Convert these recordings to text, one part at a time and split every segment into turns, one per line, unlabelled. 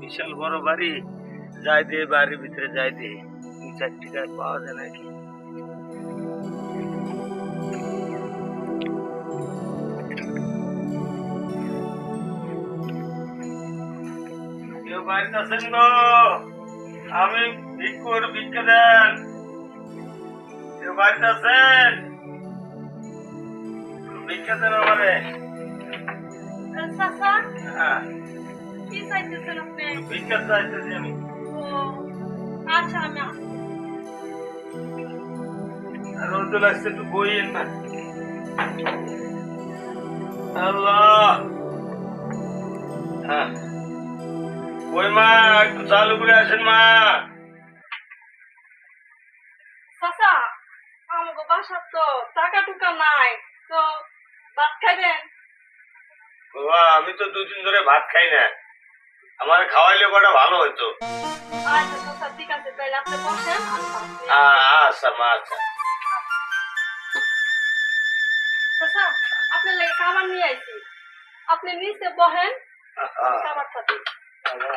বিশাল বড় বাড়ি যাই দিয়ে বাড়ির ভিতরে যাই দিয়ে দুই চার টাকা পাওয়া যায় নাকি? বাড়িতে আছেন গো? আমি ভিক্ষুর ভিক্ষা দেন। কেউ বাড়িতে আছেন? ভিক্ষা দেন আমারে। হ্যাঁ।
কি চাইতেছেন আপনি
ভিক্ষা চাইতেছি আমি
ও আচ্ছা আমি আসছি।
রোদ একটু বইয়েন না আল্লাহ হ্যাঁ ওই মা একটু চালু করে আসেন মা
চাচা আমাকে বাসার তো টাকা টুকা নাই তো ভাত খাইবেন
বাবা আমি তো দুদিন ধরে ভাত খাই না আমার খাওয়াইলে কটা ভালো হইতো।
আচ্ছা ঠিক আছে আপনি বসেন আমি খাচ্ছি।
আ- আচ্ছা মা আচ্ছা।
আপনার লাগে খাবার নিয়ে আইছি। আপনি নিচে বহেন খাবার খাতে
আবার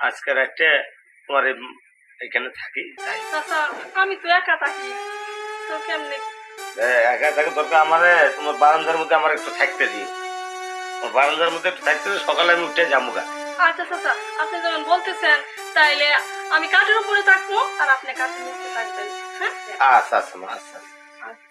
আজকে রাতে এই- এখানে থাকি
আমি তো একা থাকি তো কেমনে?
একা থাকে দরকার আমার তোমার বারান্দার মধ্যে আমার একটু থাকতে দিই বারান্দার মধ্যে একটু থাকতে সকালে আমি উঠে যাব গা।
আচ্ছা চাচা আপনি যখন বলতেছেন তাইলে আমি কাঠের উপরে থাকব আর আপনি কাঠের নিচে থাকবেন। হ্যাঁ?
আচ্ছা আচ্ছা আচ্ছা। আচ্ছা।